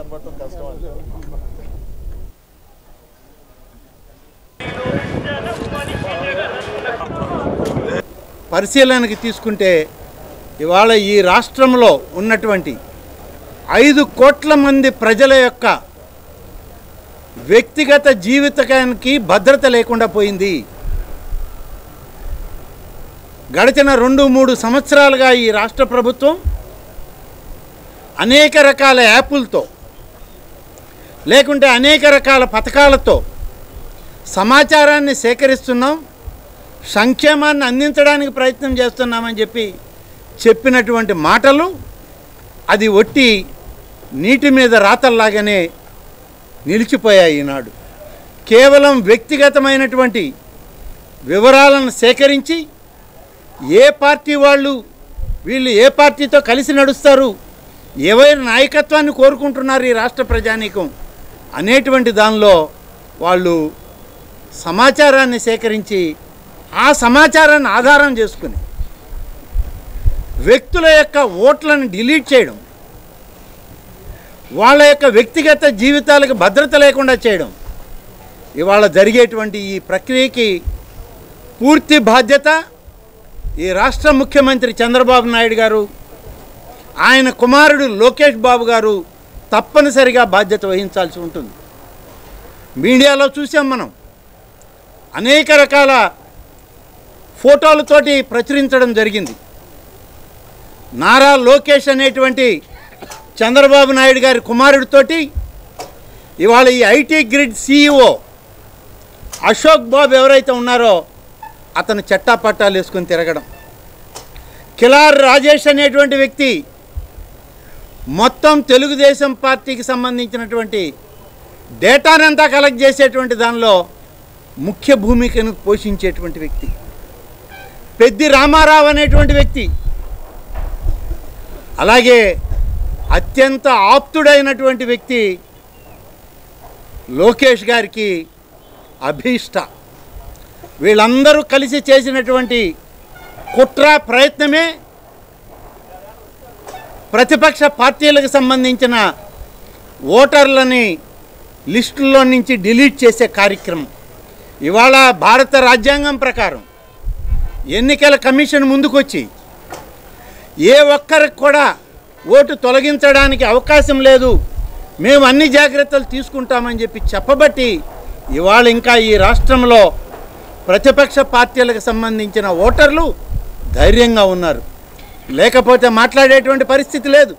కనబడటం కష్టం పరిశీలనకి తీసుకుంటే ఇవాళ ఈ రాష్ట్రంలో ఉన్నటువంటి ఐదు కోట్ల మంది ప్రజల యొక్క వ్యక్తిగత జీవితానికి భద్రత లేకుండా పోయింది. గడిచిన రెండు మూడు సంవత్సరాలుగా ఈ రాష్ట్ర ప్రభుత్వం అనేక రకాల యాపులతో లేకుంటే అనేక రకాల పథకాలతో సమాచారాన్ని సేకరిస్తున్నాం సంక్షేమాన్ని అందించడానికి ప్రయత్నం చేస్తున్నామని చెప్పి చెప్పినటువంటి మాటలు అది ఒట్టి నీటి మీద రాతల్లాగానే నిలిచిపోయాయి ఈనాడు. కేవలం వ్యక్తిగతమైనటువంటి వివరాలను సేకరించి ఏ పార్టీ వాళ్ళు వీళ్ళు ఏ పార్టీతో కలిసి నడుస్తారు ఎవరి నాయకత్వాన్ని కోరుకుంటున్నారు ఈ రాష్ట్ర ప్రజానీకం అనేటువంటి దానిలో వాళ్ళు సమాచారాన్ని సేకరించి ఆ సమాచారాన్ని ఆధారం చేసుకుని వ్యక్తుల యొక్క ఓట్లను డిలీట్ చేయడం వాళ్ళ యొక్క వ్యక్తిగత జీవితాలకు భద్రత లేకుండా చేయడం ఇవాళ జరిగేటువంటి ఈ ప్రక్రియకి పూర్తి బాధ్యత ఈ రాష్ట్ర ముఖ్యమంత్రి చంద్రబాబు నాయుడు గారు ఆయన కుమారుడు లోకేష్ బాబు గారు తప్పనిసరిగా బాధ్యత వహించాల్సి ఉంటుంది. మీడియాలో చూసాం మనం. అనేక రకాల ఫోటోలతోటి ప్రచురించడం జరిగింది. నారా లోకేష్ అనేటువంటి చంద్రబాబు నాయుడు గారి కుమారుడితోటి ఇవాళ ఈ IT grid CEO Ashok Babu ఎవరైతే ఉన్నారో అతను చట్టాపట్టాలు వేసుకొని తిరగడం. కిలార్ రాజేష్ అనేటువంటి వ్యక్తి మొత్తం తెలుగుదేశం పార్టీకి సంబంధించినటువంటి డేటానంతా కలెక్ట్ చేసేటువంటి దానిలో ముఖ్య భూమికను పోషించేటువంటి వ్యక్తి. పెద్ది రామారావు అనేటువంటి వ్యక్తి. అలాగే అత్యంత ఆప్తుడైనటువంటి వ్యక్తి లోకేష్ గారికి అభీష్ట. వీళ్ళందరూ కలిసి చేసినటువంటి కుట్ర ప్రయత్నమే ప్రతిపక్ష పార్టీలకు సంబంధించిన ఓటర్లని లిస్టుల్లో నుంచి డిలీట్ చేసే కార్యక్రమం. ఇవాళ భారత రాజ్యాంగం ప్రకారం ఎన్నికల కమిషన్ ముందుకొచ్చి ఏ ఒక్కరికి కూడా ఓటు తొలగించడానికి అవకాశం లేదు మేము అన్ని జాగ్రత్తలు తీసుకుంటామని చెప్పి చెప్పబట్టి ఇవాళ ఇంకా ఈ రాష్ట్రంలో ప్రతిపక్ష పార్టీలకు సంబంధించిన ఓటర్లు ధైర్యంగా ఉన్నారు. లేకపోతే మాట్లాడేటువంటి పరిస్థితి లేదు.